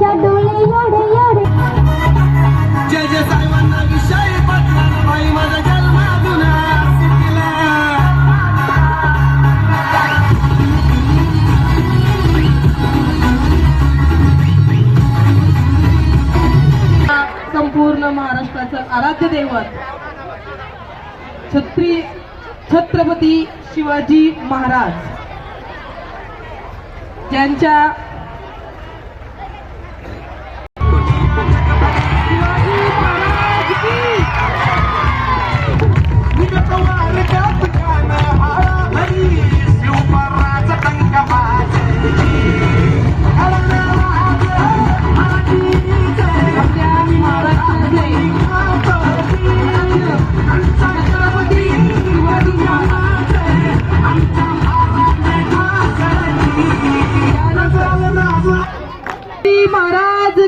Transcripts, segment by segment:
मुलींच्या संपूर्ण महाराष्ट्राचं आराध्य दैवत छत्री छत्रपती शिवाजी महाराज. ज्यांच्या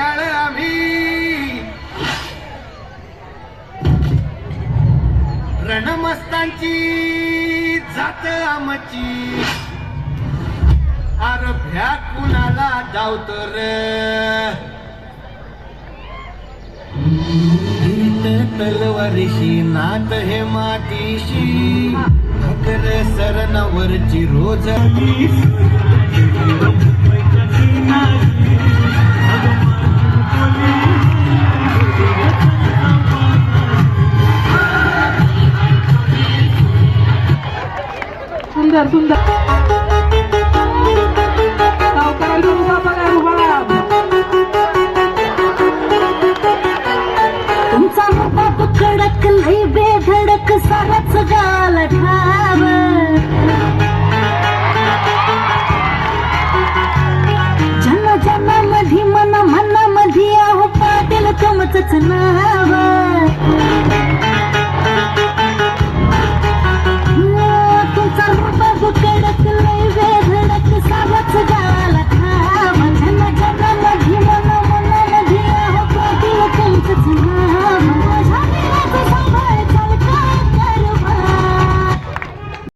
सकाळ आम्ही. रणमस्तांची जात आमची. अरभ्या कुणाला जावत तलवारीशी नात हे मातीशी. भकर सरणावरची रोज Sundar.